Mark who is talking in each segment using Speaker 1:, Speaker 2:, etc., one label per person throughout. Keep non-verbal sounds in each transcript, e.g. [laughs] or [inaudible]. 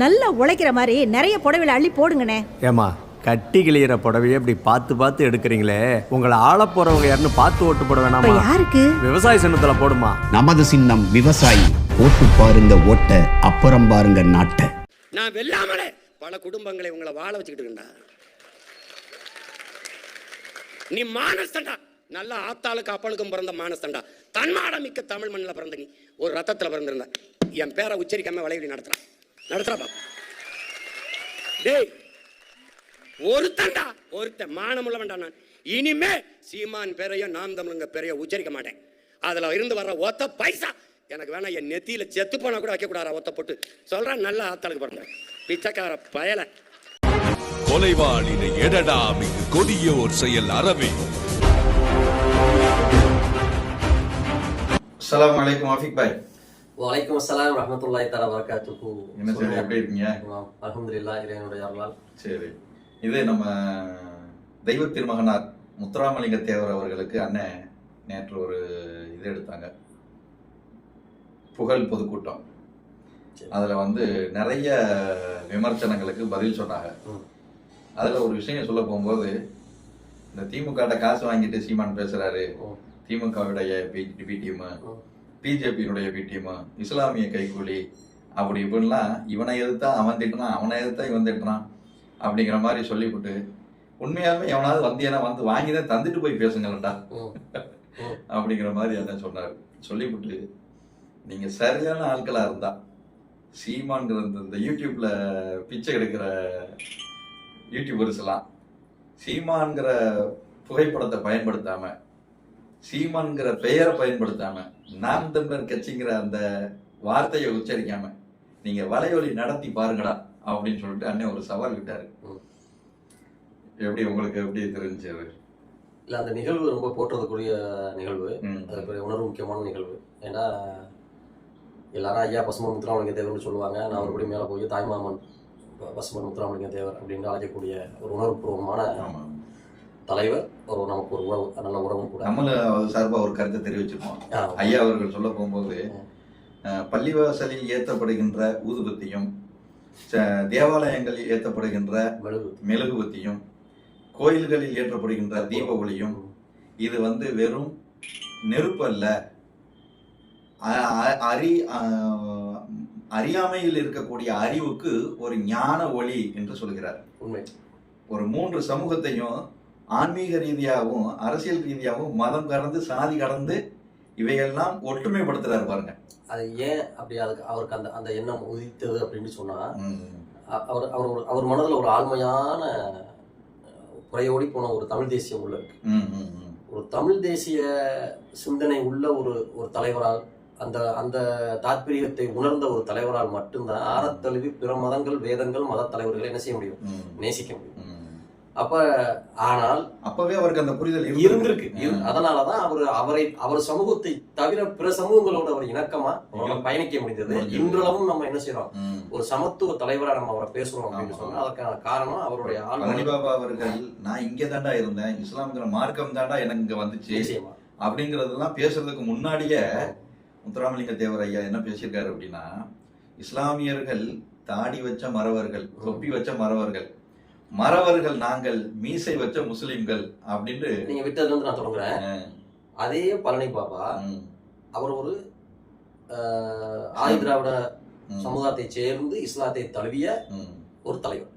Speaker 1: நல்லா உழைக்கிற மாதிரி நிறைய புடவைல அள்ளி போடுங்கண்ணே.
Speaker 2: ஏமா கட்டி கிளியிற புடவையை இப்படி பார்த்து பார்த்து எடுக்கிறீங்களே? உங்களை ஆள போறவங்க யாருன்னு பார்த்து ஓட்டு போட வேணாமா?
Speaker 1: யாருக்கு?
Speaker 2: விவசாய சின்னத்துல போடுமா?
Speaker 3: நமது சின்னம் விவசாயி. ஓட்டு பாருங்க ஓட்ட அப்புறம் பாருங்க நாட்டை.
Speaker 4: நான் வெல்லாமலே பல குடும்பங்களை உங்களை வாழ வச்சுக்கிட்டு நீ மானஸ்தண்டா. நல்ல ஆத்தாளுக்கு அப்பளுக்கும் பிறந்த மானஸ்தண்டா. தன்மாடமிக்க தமிழ் மண்ணில் பிறந்த நீ. ஒரு ரத்தத்தில் பிறந்திருந்த. என் பேரை உச்சரிக்காம வளையடி நடத்துறான். நடத்துறாப்பா. டேய் ஒருத்தன்டா. ஒருத்தன் மானமுள்ள வேண்டாம் நான். இனிமே சீமான் பேரையோ நாம் தமிழுங்க பேரையோ உச்சரிக்க மாட்டேன். அதுல இருந்து வர்ற ஒத்த பைசா எனக்கு வேணா என் நெத்தியில செத்து போனா கூட வைக்க கூடாதா ஒத்த போட்டு. சொல்றேன் நல்ல ஆத்தாளுக்கு பிறந்தேன். பிச்சைக்கார பயலை.
Speaker 5: கொலைவாளினை எடடா மிகு கொடியோர் செயல் அறவே.
Speaker 6: அஸ்ஸலாமு அலைக்கும் ஆஃபிக் பாய்.
Speaker 7: வலைக்கம் அஸ்ஸலாம் ரஹமத்துல்லாஹி தஆலா வரகாத்துஹு
Speaker 6: என்ன சார் எப்படி இருக்கீங்க?
Speaker 7: அல்ஹம்துலில்லாஹ் இறைவனுடைய அருளால்.
Speaker 6: சரி. இது நம்ம தெய்வ திருமகனார் முத்துராமலிங்க தேவர் அவர்களுக்கு அண்ணன் நேற்று ஒரு இது எடுத்தாங்க. புகழ் பொதுக்கூட்டம். அதுல வந்து நிறைய விமர்சனங்களுக்கு பதில் சொன்னாங்க. அதுல ஒரு விஷயம் சொல்ல போகும்போது இந்த திமுக காசு வாங்கிட்டு சீமான் பேசுறாரு.
Speaker 7: ம்.
Speaker 6: திமுகவுடைய பி டீம்.
Speaker 7: ம்.
Speaker 6: பிஜேபியினுடைய பி டீம் இஸ்லாமிய கைக்கூலி. அப்படி இப்படின்லாம் இவனை எதிர்த்தா அவன் திட்டுறான் அவனை எதிர்த்தா இவன் திட்டுறான் அப்படிங்கிற மாதிரி சொல்லிவிட்டு உண்மையாலுமே எவனாவது வந்தியனா வந்து வாங்கி தான் தந்துட்டு போய் பேசுங்களேன்டா.
Speaker 7: ம்.
Speaker 6: அப்படிங்கிற மாதிரி என்ன சொன்னார். சொல்லிவிட்டு நீங்க சரியான ஆட்களா இருந்தா சீமான்கிற இந்த யூடியூப்ல பிச்சை எடுக்கிற யூடியூபர்ஸ் எல்லாம் சீமான்கிற புகைப்படத்தை பயன்படுத்தாம சீமான்கிற பெயரை பயன்படுத்தாம நாம் தமிழர் கட்சிங்கிற அந்த வார்த்தையை உச்சரிக்காம நீங்க வலையொலி நடத்தி பாருங்கடா அப்படின்னு சொல்லிட்டு அண்ணன் ஒரு சவால் விட்டாரு. எப்படி உங்களுக்கு எப்படி தெரிஞ்சது
Speaker 7: இல்ல அந்த நிகழ்வு ரொம்ப போற்றுறதுக்குரிய நிகழ்வு. அது பெரிய உணர்வு முக்கியமான நிகழ்வு. ஏன்னா எல்லாரும் ஐயா பசுமன் முத்துராமலிங்க தேவர்னு சொல்லுவாங்க. நான் ஒருபடி மேலே போய் தாய்மாமன் பசுமன் முத்துராமலிங்க தேவர் அப்படின்னு அழைக்கக்கூடிய ஒரு உணர்வுபூர்வமான தலைவர் ஒரு நமக்கு ஒரு உறவு நல்ல உறவும் கூட.
Speaker 6: நம்மளும் சார்பா ஒரு கருத்தை தெரிவிச்சிருக்கோம். ஐயா அவர்கள் சொல்ல போகும்போது பள்ளிவாசலில் ஏற்றப்படுகின்ற ஊதுபத்தியும் தேவாலயங்களில் ஏற்றப்படுகின்ற
Speaker 7: மெழுகு
Speaker 6: மெழுகுபத்தியும் கோயில்களில் ஏற்றப்படுகின்ற தீப ஒளியும் இது வந்து வெறும் நெருப்பு அல்ல. அறி அறியாமையில் இருக்கக்கூடிய அறிவுக்கு ஒரு ஞான ஒளி என்று சொல்கிறார்.
Speaker 7: உண்மை.
Speaker 6: ஒரு மூன்று சமூகத்தையும் ஆன்மீக ரீதியாகவும் அரசியல் ரீதியாகவும் மதம் கடந்து சாதி கடந்து இவையெல்லாம் ஒற்றுமைப்படுத்துறாரு பாருங்க.
Speaker 7: அது ஏன் அப்படி அதுக்கு அவருக்கு அந்த அந்த எண்ணம் உதித்தது அப்படின்னு சொன்னா அவர் அவர் ஒரு- அவர் மனதில் ஒரு ஆழ்மையான அஹ், புறையோடி போன ஒரு தமிழ் தேசியம் உள்ள இருக்கு. ஒரு தமிழ் தேசிய சிந்தனை உள்ள ஒரு ஒரு தலைவரால் அந்த அந்த தாத்பரியத்தை உணர்ந்த ஒரு தலைவரால் மட்டும்தான் ஆரத்தழுவி பிற மதங்கள் வேதங்கள் மத தலைவர்களை என்ன செய்ய முடியும்? நேசிக்க முடியும். அப்ப ஆனால்
Speaker 6: அப்பவே அவருக்கு அந்த புரிதல்
Speaker 7: இருந்திருக்கு. அதனாலதான் அவர் அவரை அவர் சமூகத்தை தவிர பிற சமூகங்களோட அவர் இணக்கமா பயணிக்க முடிந்தது. இன்றளவும் நம்ம என்ன செய்யறோம். ஒரு சமத்துவ தலைவரா நம்ம அவரை பேசுறோம் அப்படின்னு. சொன்னா அதுக்கான காரணம் அவருடைய
Speaker 6: பழனிபாபா அவர்கள் நான் இங்க தாண்டா இருந்தேன் இஸ்லாம்ங்கிற மார்க்கம் தாண்டா எனக்கு இங்க வந்துச்சு அப்படிங்கறதெல்லாம் பேசுறதுக்கு முன்னாடியே முத்துராமலிங்க தேவர் ஐயா என்ன பேசியிருக்காரு அப்படின்னா இஸ்லாமியர்கள் தாடி வச்ச மறவர்கள் தொப்பி வச்ச மறவர்கள் மறவர்கள் நாங்கள் மீசை வச்ச முஸ்லிம்கள் அப்படின்ட்டு
Speaker 7: நீங்க விட்டதுல இருந்து நான் தொடங்குறேன். அதே பழனி பாபா அவர் ஒரு ஆதி திராவிட சமுதாயத்தை சேர்ந்து இஸ்லாத்தை தழுவிய ஒரு தலைவர்.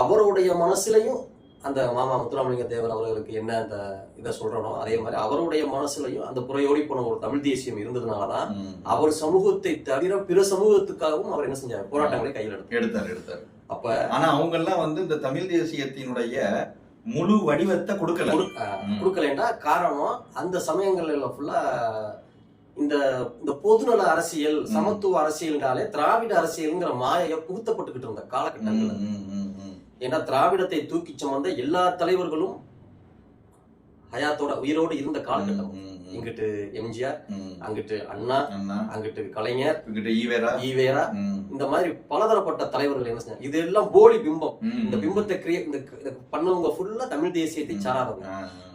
Speaker 7: அவருடைய மனசுலயும் அந்த மாமா முத்துராமலிங்க தேவர் அவர்களுக்கு என்ன அந்த இதை சொல்றனோ அதே மாதிரி அவருடைய மனசுலயும் அந்த புறையோடி போன ஒரு தமிழ் தேசியம் இருந்ததுனாலதான். அவர் சமூகத்தை தவிர பிற சமூகத்துக்காகவும் அவர் என்ன செஞ்சார்? போராட்டங்களை கையில் எடுத்தார்.
Speaker 6: எடுத்தார் எடுத்தார்.
Speaker 7: அப்ப
Speaker 6: ஆனா அவங்க எல்லாம் வந்து இந்த தமிழ் தேசியத்தினுடைய முழு வடிவத்தை கொடுக்கல.
Speaker 7: கொடுக்கலைன்னா காரணம் அந்த சமயங்கள்ல ஃபுல்லா இந்த இந்த பொதுநல அரசியல். சமத்துவ அரசியல்னாலே திராவிட அரசியல்ங்கிற மாயைய புகுத்தப்பட்டுக்கிட்டு இருந்த
Speaker 6: ம்,
Speaker 7: காலகட்டங்கள்
Speaker 6: ம், ம், ம்.
Speaker 7: ஏன்னா திராவிடத்தை தூக்கி சுமந்த எல்லா தலைவர்களும் ஹயாத்தோட உயிரோடு இருந்த காலகட்டம். இங்கிட்டு எம்ஜிஆர். அங்கிட்டு அண்ணா அங்கிட்டு கலைஞர்
Speaker 6: ஈவேரா.
Speaker 7: ஈவேரா. இந்த மாதிரி பலதரப்பட்ட தலைவர்கள் என்ன செஞ்சாங்க? இது எல்லாம் போலி பிம்பம். இந்த பிம்பத்தை கிரியே இந்த பண்ணவங்க ஃபுல்லா தமிழ் தேசியத்தை. சாராதவங்க.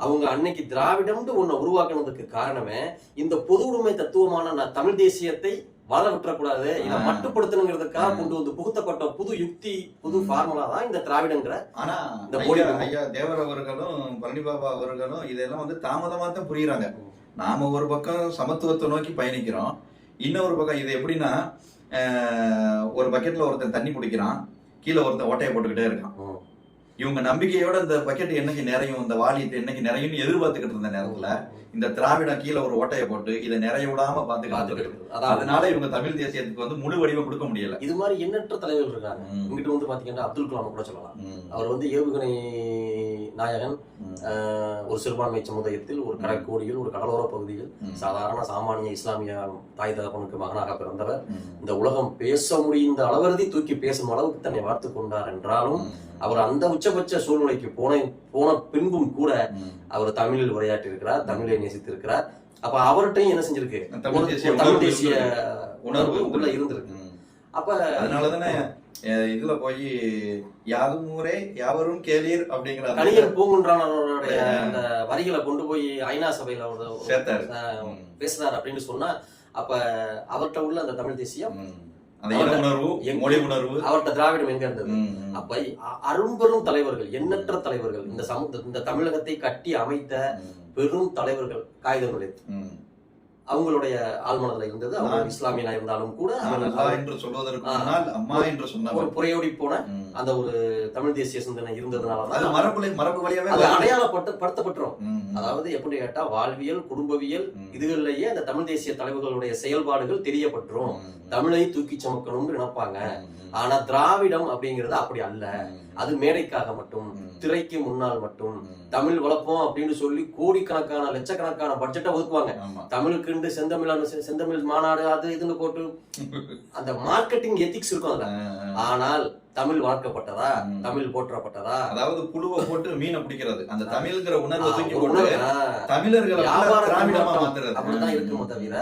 Speaker 7: அவங்க அன்னைக்கு திராவிடம்னு ஒண்ணு உருவாக்குனதுக்கு காரணமே இந்த பொது உடைமை தத்துவமான நான் தமிழ் தேசியத்தை வளர விட்டுறக்கூடாது. இதை. மட்டுப்படுத்தணுங்கிறதுக்காக. கொண்டு வந்து புகுத்தப்பட்ட புது யுக்தி புது ஃபார்முலா தான் இந்த திராவிடங்கிற
Speaker 6: ஆனா
Speaker 7: இந்த
Speaker 6: ஐயா தேவர் அவர்களும் பழனிபாபா அவர்களும் இதெல்லாம் வந்து தாமதமா தான் புரியுறாங்க. நாம ஒரு பக்கம் சமத்துவத்தை நோக்கி பயணிக்கிறோம் இன்னொரு பக்கம் இது எப்படின்னா ஒரு பக்கெட்ல ஒருத்தன் தண்ணி குடிக்கிறான் கீழே ஒருத்தன் ஓட்டையை போட்டுக்கிட்டே இருக்கான். இவங்க நம்பிக்கையோட இந்த பக்கெட் என்னைக்கு நிறையும் இந்த வாளி என்னைக்கு நிறையும்னு எதிர்பார்த்துக்கிட்டு இருந்த நேரத்துல இந்த திராவிடம் கீழே ஒரு ஓட்டையை போட்டு இதை நிறைய விடாம.
Speaker 7: இருக்குது. அதாவது
Speaker 6: அதனால இவங்க தமிழ் தேசியத்துக்கு வந்து முழு வடிவம் கொடுக்க முடியல
Speaker 7: இது மாதிரி எண்ணற்ற தலைவர்கள் இருக்காங்க. இங்கிட்டு வந்து பாத்தீங்கன்னா அப்துல் கலாம் கூட சொல்லலாம். அவர் வந்து ஏவுகணை நாயகன் ஒரு சிறுபான்மை சமுதாயத்தில் ஒரு கடற்கோடியில் ஒரு கடலோர பகுதியில். சாதாரண சாமானிய இஸ்லாமிய தாய் தகப்பனுக்கு மகனாக பிறந்தவர். இந்த உலகம் பேச முடிந்த அளவருதி தூக்கி பேசும் அளவுக்கு தன்னை வார்த்து கொண்டார் என்றாலும் அவர் அந்த உச்சபட்ச சூழ்நிலைக்கு போன போன பின்பும் கூட. அவர் தமிழில் உரையாற்றி இருக்கிறார் தமிழை நேசித்திருக்கிறார் அப்ப அவர்கிட்டையும் என்ன செஞ்சிருக்கு
Speaker 6: தமிழ் தேசிய உணர்வு
Speaker 7: உள்ள
Speaker 6: இருந்திருக்கு.
Speaker 7: அப்ப
Speaker 6: அதனாலதானே இதுல போய் யாரும் ஊரே யாவரும் கேளீர் அப்படிங்கிற
Speaker 7: கணியர் பூங்குன்றானவருடைய. அந்த வரிகளை கொண்டு போய் ஐநா சபையில
Speaker 6: ம்.
Speaker 7: பேசினார் அப்படின்னு சொன்னா அப்ப அவர்கிட்ட உள்ள அந்த தமிழ் தேசியம்.
Speaker 6: அந்த இன உணர்வு
Speaker 7: எங்க-
Speaker 6: மொழி உணர்வு
Speaker 7: அவர்கிட்ட திராவிடம் எங்க இருந்தது. அப்ப அரும்பெரும் தலைவர்கள் எண்ணற்ற தலைவர்கள் இந்த சமூக இந்த தமிழகத்தை கட்டி அமைத்த. பெரும் தலைவர்கள் காகிதம். அவங்களுடைய ஆழ்மனதுல இருந்தது அவங்க இஸ்லாமியனா இருந்தாலும் கூட
Speaker 6: என்று சொல்வதற்கு அம்மா என்று
Speaker 7: ஒரு
Speaker 6: சொன்னவர்
Speaker 7: புறையோடி போன. அந்த ஒரு தமிழ் தேசிய சிந்தனை
Speaker 6: அது
Speaker 7: இருந்ததுனாலதான்
Speaker 6: மரபுல மரபு வழியாவே.
Speaker 7: அடையாளப்பட்டு படுத்தப்பட்டுரும். அதாவது எப்படி கேட்டா வாழ்வியல் குடும்பவியல். இதுகளிலேயே அந்த தமிழ் தேசிய தலைவர்களுடைய செயல்பாடுகள் தெரியப்பட்டுரும். தமிழை தூக்கி சுமக்கணும்னு நினைப்பாங்க. ஆனா திராவிடம் அப்படிங்கிறது அப்படி அல்ல. அது மேடைக்காக மட்டும். திரைக்கு முன்னால் மட்டும். தமிழ் வளர்ப்போம் அப்படின்னு சொல்லி கோடிக்கணக்கான லட்சக்கணக்கான பட்ஜெட்டை ஒதுக்குவாங்க. தமிழுக்குண்டு செந்தமிழ் செந்தமிழ் மாநாடு அது இதுன்னு போட்டு [laughs] அந்த மார்க்கெட்டிங் எத்திக்ஸ் இருக்கும் அதுல. ஆனால் தமிழ் வளர்க்கப்பட்டதா. தமிழ் போற்றப்பட்டதா
Speaker 6: அதாவது புழுவை போட்டு மீனை பிடிக்கிறது அந்த தமிழ்ங்கிற உணர்வை தூக்கி போட்டு. தமிழர்களை
Speaker 7: வியாபார
Speaker 6: மாத்துறது
Speaker 7: அப்படிதான் இருக்குமோ. தவிர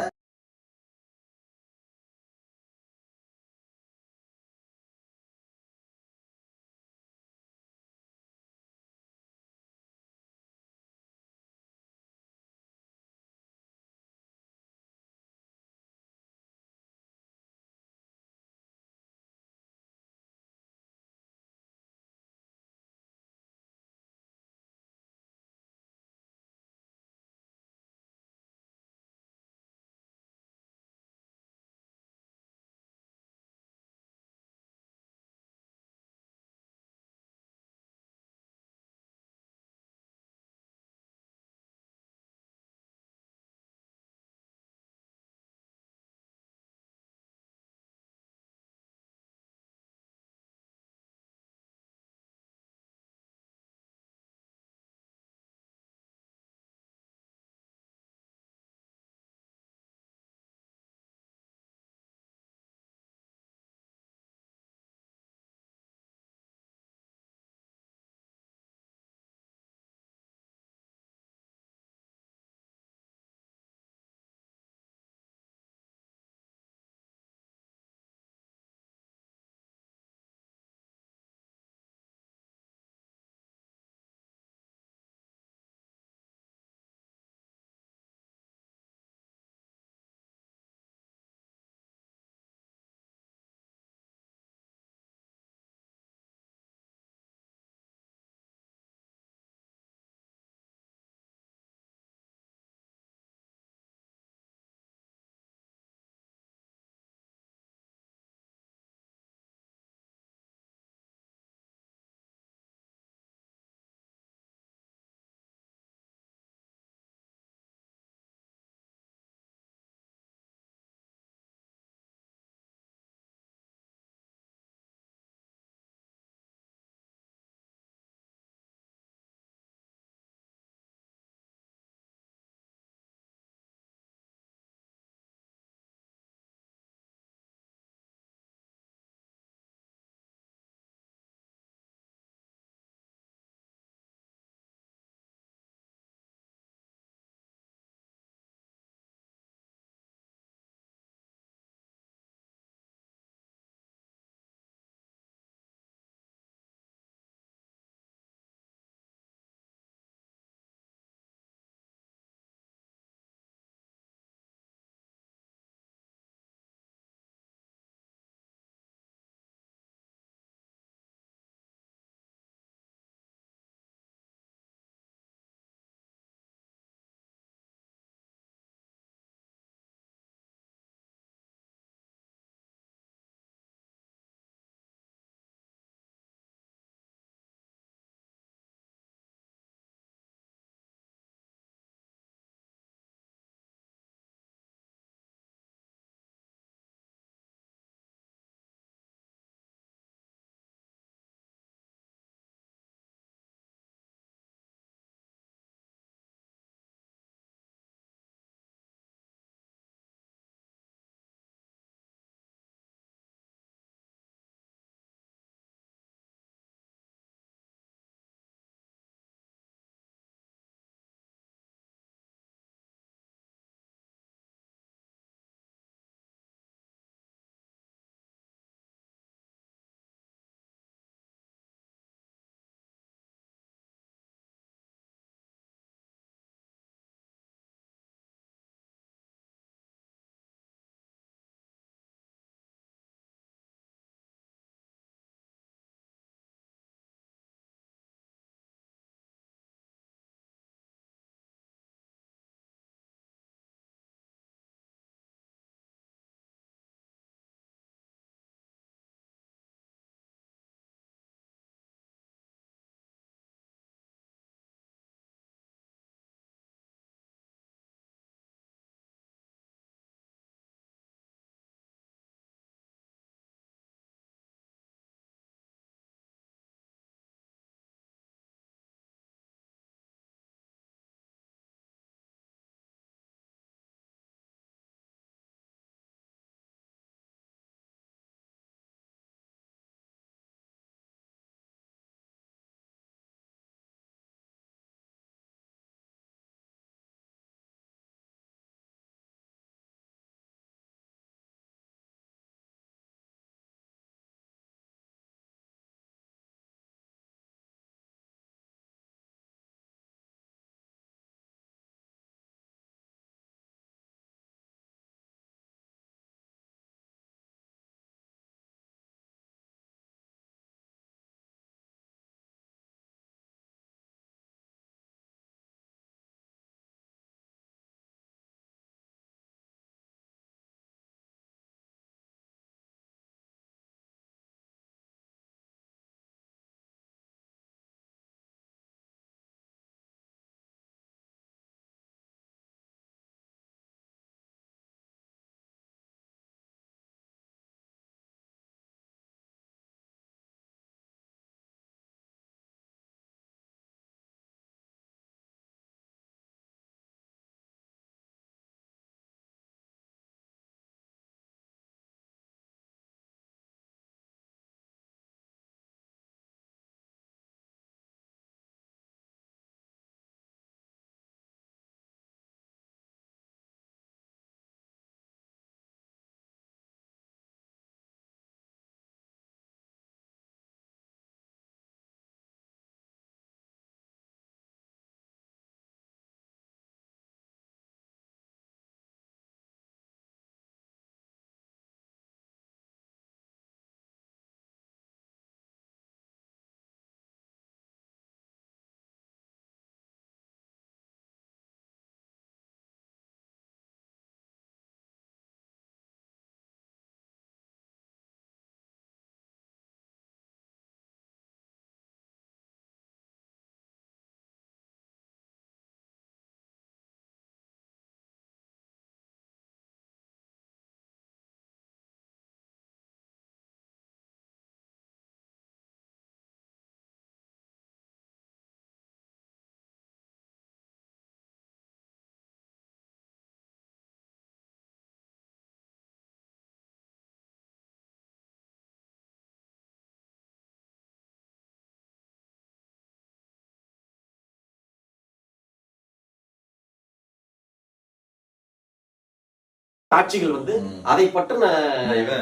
Speaker 7: காட்சிகள் வந்து. அதை பற்றின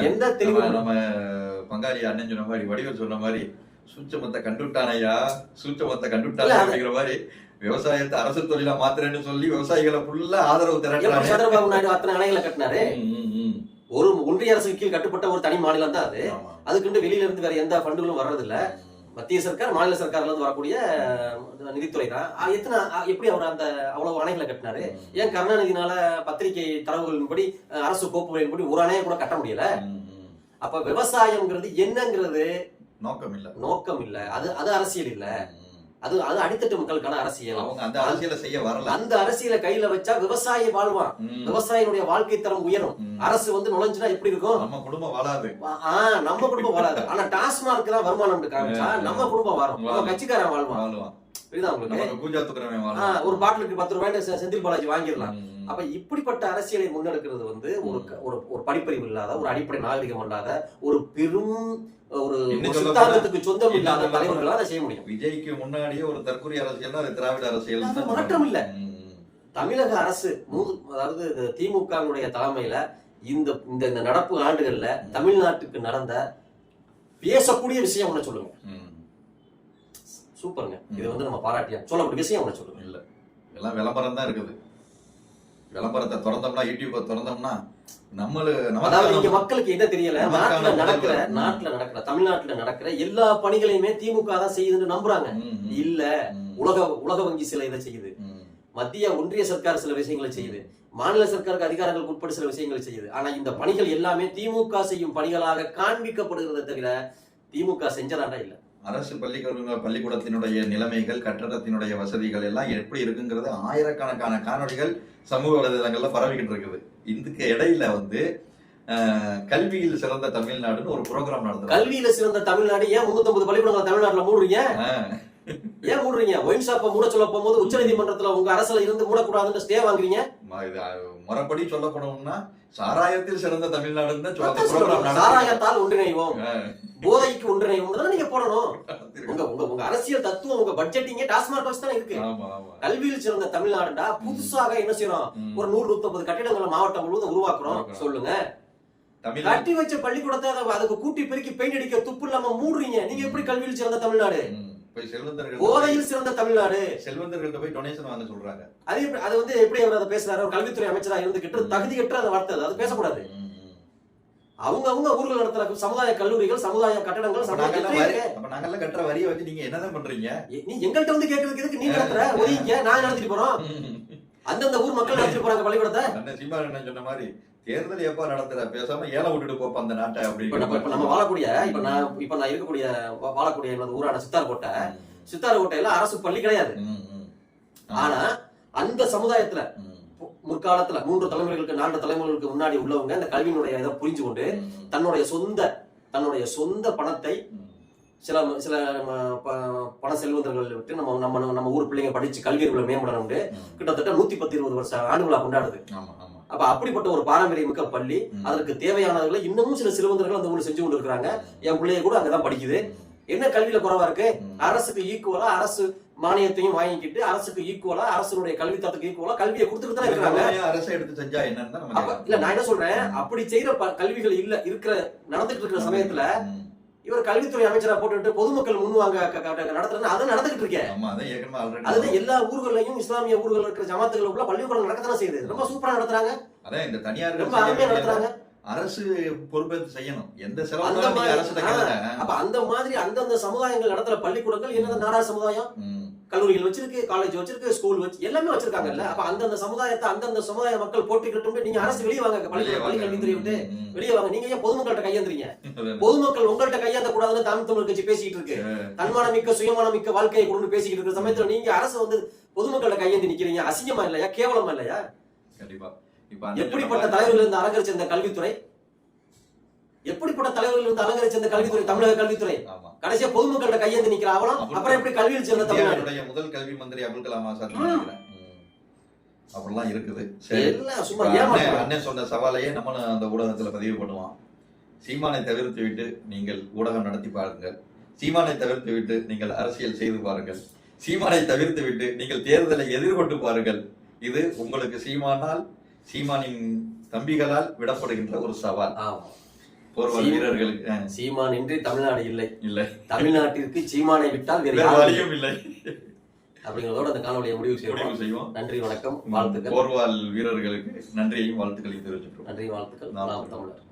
Speaker 7: எந்த தெளிவு
Speaker 6: நம்ம- பங்காளி அண்ணன் சொன்ன மாதிரி வடிவல் சொன்ன மாதிரி சூச்சமத்தை கண்டுட்டானையா சூச்சமத்தை கண்டுட்டானே அப்படிங்கிற மாதிரி விவசாயத்தை அரசு தொழிலா மாத்துறேன்னு சொல்லி விவசாயிகளை ஃபுல்லா ஆதரவு திரட்டுறாங்க
Speaker 7: சந்திரபாபு நாயுடு அத்தனை அணைகளை கட்டினாரு. ஒரு ஒன்றிய அரசுக்கு கீழ் கட்டுப்பட்ட ஒரு தனி மாநிலம் தான் அது. அதுக்குண்டு வெளியில இருந்து வேற எந்த ஃபண்டுகளும் வர்றதில்ல. மத்திய சர்க்கார் மாநில சர்க்கார்ல இருந்து வரக்கூடிய நிதித்துறை தான் எத்தனை எப்படி அவர் அந்த அவ்வளவு அணைகளை கட்டினாரு? ஏன் கருணாநிதினால பத்திரிகை தரவுகளின்படி அரசு கோப்புகளின்படி ஒரு அணையை கூட கட்ட முடியல. அப்ப விவசாயம்ங்கிறது என்னங்கிறது
Speaker 6: நோக்கம் இல்ல
Speaker 7: நோக்கம் இல்ல அது அது அரசியல் இல்ல. அது அது அடித்தட்டு மக்களுக்கான அரசியல்.
Speaker 6: அவங்க அந்த அரசியலை செய்ய வரல.
Speaker 7: அந்த அரசியலை கையில வச்சா விவசாயி வாழ்வான். விவசாயினுடைய வாழ்க்கை தரம் உயரும். அரசு வந்து நுழைஞ்சுனா எப்படி இருக்கும்?
Speaker 6: நம்ம குடும்பம் வாழாது.
Speaker 7: ஆ, நம்ம குடும்பம் வராது ஆனா டாஸ்மார்க் தான் வருமானம் காமிச்சா நம்ம குடும்பம் வரும் நம்ம கட்சிக்காரன் வாழ்வான்.
Speaker 6: வாழுவான்.
Speaker 7: புரியுதா உங்களுக்கு? ஒரு பாட்டிலுக்கு பத்து ரூபாய் செந்தில் பாலாஜி வாங்கிடலாம். அப்ப இப்படிப்பட்ட அரசியலை முன்னெடுக்கிறது வந்து ஒரு ஒரு ஒரு படிப்பறிவு இல்லாத ஒரு அடிப்படை நாகரிகம் இல்லாத ஒரு பெரும் ஒரு
Speaker 6: சொல்ல
Speaker 7: சித்தாந்தத்துக்கு சொந்தம் இல்லாத
Speaker 6: சொல்ல
Speaker 7: தலைவர்களால் அதை செய்ய முடியும்.
Speaker 6: விஜய்க்கு முன்னாடியே ஒரு தற்கொலை அரசியல் திராவிட அரசியல்
Speaker 7: மாற்றம் இல்ல. தமிழக அரசு அதாவது திமுகவினுடைய தலைமையில இந்த இந்த இந்த நடப்பு ஆண்டுகள்ல தமிழ்நாட்டுக்கு நடந்த பேசக்கூடிய விஷயம் ஒண்ணு சொல்லுங்க. சூப்பருங்க. இது வந்து நம்ம பாராட்டியா? சொல்லக்கூடிய விஷயம் ஒண்ணு சொல்லுங்க.
Speaker 6: இல்ல. எல்லாம் விளம்பரம் தான் இருக்குது. விளம்பரத்தை திறந்தோம்னா யூடியூப்பை திறந்தோம்னா நம்மளு
Speaker 7: இங்க மக்களுக்கு என்ன தெரியல? நாட்டுல நடக்கிற. நாட்டுல நடக்கிற தமிழ்நாட்டுல நடக்கிற எல்லா பணிகளையுமே திமுக தான் செய்யுதுன்னு நம்புறாங்க. இல்ல உலக உலக வங்கி சில இதை செய்யுது. மத்திய ஒன்றிய சர்க்கார் சில விஷயங்களை செய்யுது. மாநில சர்க்காருக்கு அதிகாரங்களுக்கு உட்பட்டு சில விஷயங்களை செய்யுது. ஆனா இந்த பணிகள் எல்லாமே திமுக செய்யும் பணிகளாக காண்பிக்கப்படுகிறத தவிர திமுக செஞ்சதாண்டா இல்ல.
Speaker 6: அரசு பள்ளிக்கூட பள்ளிக்கூடத்தினுடைய நிலைமைகள் கட்டடத்தினுடைய வசதிகள் எல்லாம் எப்படி இருக்குங்கிறது ஆயிரக்கணக்கான காணொளிகள் சமூக வலைதளங்கள்ல பரவிக்கிட்டு இருக்குது. இதுக்கு இடையில வந்து கல்வியில் சிறந்த தமிழ்நாடுன்னு ஒரு ப்ரோக்ராம் நடத்துறாங்க
Speaker 7: கல்வியில சிறந்த தமிழ்நாடு ஏன் முன்னூத்தி பள்ளிக்கூடங்களை தமிழ்நாட்டுல மூடுறீங்க? ஏன் மூடுறீங்க? ஒயின் ஷாப்பை மூட சொல்ல போகும்போது உச்சநீதிமன்றத்துல உங்க அரசுல இருந்து மூடக்கூடாதுன்னு ஸ்டே வாங்குறீங்க?
Speaker 6: முறைப்படி சொல்ல போனோம்னா சாராயத்தில் சிறந்த தமிழ்நாடுன்னு
Speaker 7: சொல்றேன். சாராயத்தால் ஒன்றிணைவோம். போதைக்கு ஒன்றிணைவோம் நீங்க போடணும். உங்க உங்க உங்க அரசியல் தத்துவம் உங்க பட்ஜெட்டிங்க டாஸ்மாக் வச்சு தான் இருக்கு. கல்வியில் சிறந்த தமிழ்நாடுடா புதுசாக என்ன செய்யறோம். ஒரு நூறு நூத்தம்பது கட்டிடங்களை மாவட்டம் முழுவதும் உருவாக்குறோம். சொல்லுங்க.
Speaker 6: தமிழ்
Speaker 7: கட்டி வச்ச பள்ளிக்கூடத்தை அதை- அதுக்கு கூட்டி பெருக்கி பெயிண்ட் அடிக்க துப்பு இல்லாம மூடுறீங்க. நீங்க எப்படி கல்வியில் சிறந்த தமிழ்நாடு?
Speaker 6: போய் செல்வந்தர்கள்
Speaker 7: சிறந்த தமிழ்நாடு.
Speaker 6: செல்வந்தர்கள்ட்ட போய் டொனேஷன் வாங்க சொல்றாங்க.
Speaker 7: அது எப்படி அது வந்து எப்படி அவர் அதை பேசுறாரு? ஒரு கல்வித்துறை அமைச்சரா இருந்துகிட்டு தகுதியற்ற அந்த வார்த்தை அது. பேசக்கூடாது. அவங்க அவங்க ஊர்கள் நடத்துற சமுதாய கல்லூரிகள் சமுதாய கட்டடங்கள்
Speaker 6: அப்ப நாங்கெல்லாம் கட்டுற வரியை வச்சு நீங்க என்னதான் பண்றீங்க?
Speaker 7: நீ எங்கள்கிட்ட வந்து கேட்கறதுக்கு எதுக்கு நீ நடத்துற? ஒதுங்க நான் நடத்திட்டு போறோம்? அந்தந்த ஊர் மக்கள் நடத்திட்டு போறாங்க பள்ளிக்கூடத்தை.
Speaker 6: என்ன சொன்ன மாதிரி தேர்தல் எப்ப நடத்துற பேசாம ஏலம் விட்டுட்டு போப்ப அந்த நாட்டை
Speaker 7: இப்ப நம்ம
Speaker 6: அப்படின்னு
Speaker 7: வாழக்கூடிய இப்ப நான் இப்ப நான் இருக்கக்கூடிய வாழக்கூடிய எனது ஊரான சித்தார்கோட்டை. சித்தார்கோட்டையில அரசு பள்ளி கிடையாது. ஆனா அந்த சமுதாயத்துல முற்காலத்துல மூன்று தலைமுறைகளுக்கு நான்கு தலைமுறைகளுக்கு முன்னாடி உள்ளவங்க இந்த கல்வியினுடைய இதை புரிஞ்சு கொண்டு தன்னுடைய சொந்த தன்னுடைய சொந்த பணத்தை. சில சில பண செல்வந்தர்கள் விட்டு நம்ம நம்ம நம்ம ஊர் பிள்ளைங்க படிச்சு கல்வியை மேம்படணும்னு
Speaker 6: ம்.
Speaker 7: கிட்டத்தட்ட நூத்தி பத்து இருபது வருஷம் ஆண்டுகளா கொண்டாடுது. அப்ப அப்படிப்பட்ட ஒரு பாரம்பரிய மிக்க பள்ளி. அதற்கு தேவையானவர்களை இன்னமும் சில சிறுவந்தர்கள் அந்த ஊர்ல செஞ்சு கொண்டு இருக்கிறாங்க என் பிள்ளைய கூட அங்கதான் படிக்குது என்ன கல்வியில குறைவா இருக்கு. அரசுக்கு ஈக்குவலா அரசு மானியத்தையும் வாங்கிக்கிட்டு அரசுக்கு ஈக்குவலா அரசுடைய கல்வி தரத்துக்கு ஈக்குவலா கல்வியை கொடுத்துட்டு தான்
Speaker 6: வேலையை அரசு எடுத்து செஞ்சா கேட்கலாம்.
Speaker 7: இல்ல நான் என்ன சொல்றேன் அப்படி செய்யற கல்விகள் இல்ல இருக்கிற நடந்துட்டு இருக்கிற சமயத்துல. இவர் கல்வித்துறை அமைச்சரா போட்டுட்டு பொதுமக்கள் முன்வாங்க நடத்துறது அதை நடந்துகிட்டு இருக்கேன். அதுதான்
Speaker 6: ஆல்ரெடி
Speaker 7: எல்லா ஊர்களையும் இஸ்லாமிய ஊர்கள் இருக்கிற ஜமாத்துகளுக்குள்ள பள்ளிக்கூடம் நடக்கத்தானே செய்யுது. ரொம்ப சூப்பரா நடத்துறாங்க.
Speaker 6: அதான் இந்த தனியார்கள்
Speaker 7: ரொம்ப அருமையா நடத்துறாங்க.
Speaker 6: அரசு பொறுப்பேற்று செய்யணும். எந்த செலவு அரசு
Speaker 7: அப்ப அந்த மாதிரி அந்தந்த சமுதாயங்கள் நடத்துற பள்ளிக்கூடங்கள் என்னது? நாடா சமுதாயம்? கல்லூரிகள் வச்சிருக்கு காலேஜ் வச்சிருக்கு ஸ்கூல் வச்சு எல்லாமே வச்சிருக்காங்கல்ல. அப்ப அந்தந்த சமுதாயத்தை அந்தந்த சமுதாய மக்கள் போட்டிக்கிட்டு நீங்க அரசு வெளியே வாங்க பள்ளி பள்ளி கல்வித்துறை விட்டு வெளியே வாங்க. நீங்க ஏன் பொதுமக்கள்கிட்ட கையேந்துறீங்க? பொதுமக்கள் உங்கள்ட்ட கையாந்த கூடாதுன்னு தமிழ் தமிழ் கட்சி பேசிக்கிட்டு இருக்கு. தன்மானம் மிக்க சுயமானம் மிக்க வாழ்க்கையை கொண்டு பேசிக்கிட்டு இருக்கிற சமயத்துல நீங்க அரசு வந்து பொதுமக்கள்கிட்ட கையேந்தி நிக்கிறீங்க. அசிங்கமா இல்லையா? கேவலமா இல்லையா?
Speaker 6: கண்டிப்பா.
Speaker 7: எப்படிப்பட்ட தலைவர்கள் இருந்து அலங்கரிச்ச இந்த கல்வித்துறை? எப்படிப்பட்ட தலைவர்கள் இருந்து அலங்கரிச்ச இந்த கல்வித்துறை தமிழக கல்வித்துறை? கடைசியா பொதுமக்கள்கிட்ட கையேந்தி நிக்கிற அவலம் அப்புறம் எப்படி கல்வியில் சேர்ந்த தமிழ்நாடு?
Speaker 6: முதல் கல்வி மந்திரி அப்துல் கலாம் ஆசாத். அப்படிலாம் இருக்குது. சரி. அண்ணன் சொன்ன சவாலையே நம்மளும் அந்த ஊடகத்துல பதிவு பண்ணுவோம் சீமானை தவிர்த்து விட்டு நீங்கள் ஊடகம் நடத்தி பாருங்கள். சீமானை தவிர்த்து விட்டு நீங்கள் அரசியல் செய்து பாருங்கள். சீமானை தவிர்த்து விட்டு நீங்கள் தேர்தலை எதிர்கொண்டு பாருங்கள். இது உங்களுக்கு சீமானால் சீமானின் தம்பிகளால் விடப்படுகின்ற ஒரு சவால்.
Speaker 7: ஆமா.
Speaker 6: வீரர்களுக்கு
Speaker 7: சீமான் இன்றி தமிழ்நாடு இல்லை.
Speaker 6: இல்லை.
Speaker 7: தமிழ்நாட்டிற்கு சீமானை விட்டால் வேறு.
Speaker 6: வழியும் இல்லை.
Speaker 7: அப்படிங்கிறதோட அந்த காணொலியை முடிவு
Speaker 6: முடிவு
Speaker 7: செய்வோம்.
Speaker 6: செய்வோம்
Speaker 7: நன்றி வணக்கம் வாழ்த்துக்கள்.
Speaker 6: போர்வால் வீரர்களுக்கு நன்றியையும் வாழ்த்துக்களையும் தெரிவிச்சுக்கிறோம்.
Speaker 7: நன்றி வாழ்த்துக்கள். நாம் தமிழர்.